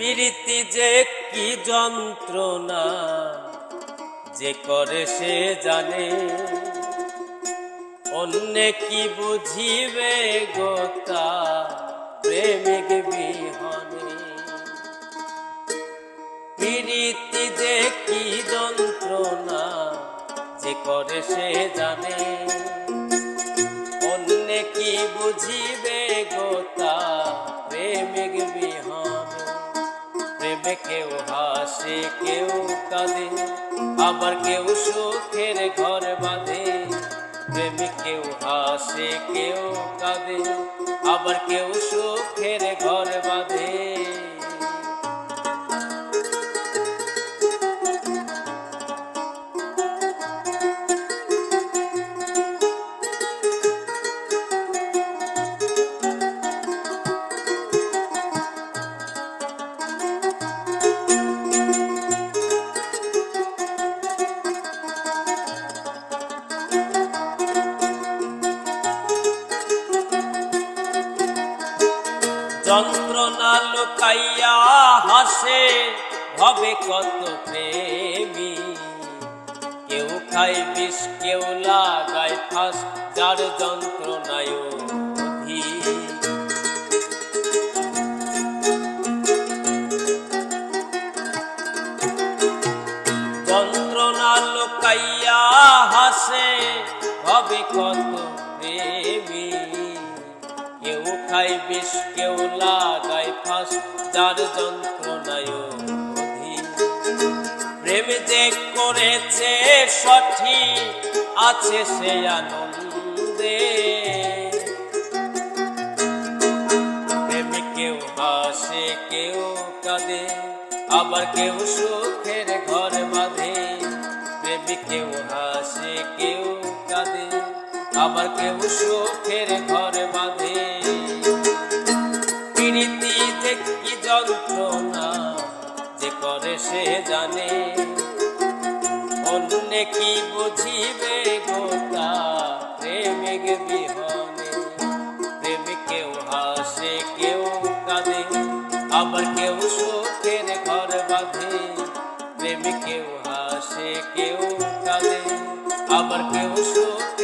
প্রীতি যে কি যন্ত্রণা, যে করে সে জানে। অন্যে কি বুঝিবে গোতা প্রেমিক বিহনে। প্রীতি যে কি যন্ত্রণা, যে করে সে জানে। অন্যে কি বুঝিবে গোতা প্রেমিক বিহনে। প্রেমে কেউ হাসে কেউ কাঁদে আবার কেউ সুখের ঘর বাঁধে প্রেমে কেউ হাসে কেউ কাঁদে আবার কেউ সুখের ঘর যন্ত্রণা লুকাইয়া হাসে হবে কত প্রেমী কেউ খায় বিষ, কেউ লাগায় ফাঁস, যার যন্ত্রণায়। যন্ত্রণা লুকাইয়া হাসে হবে কত প্রেমী কেউ খায় বিষ কেউ লাগায় ফাঁস, যার যন্ত্রণায়। প্রেম যে করেছে সঠিক, আছে সে আনন্দে। প্রেমে কেউ হাসে, কেউ কাঁদে, আবার কেউ সুখের ঘর বাঁধে। প্রেমে কেউ হাসে, কেউ কাঁদে, আবার কেউ সুখের ঘর বাঁধে। প্রীতি যে কি যন্ত্রণা যে করে সে জানে। অন্য কি বুঝিবে গোটা প্রেমিক বিহনে? প্রেমিক কেউ হাসে, কেউ কাঁদে, আবার কেউ সুখের ঘর বাঁধে। প্রেমিক কেউ হাসে, কেউ কাঁদে, আবার কেউ সুখ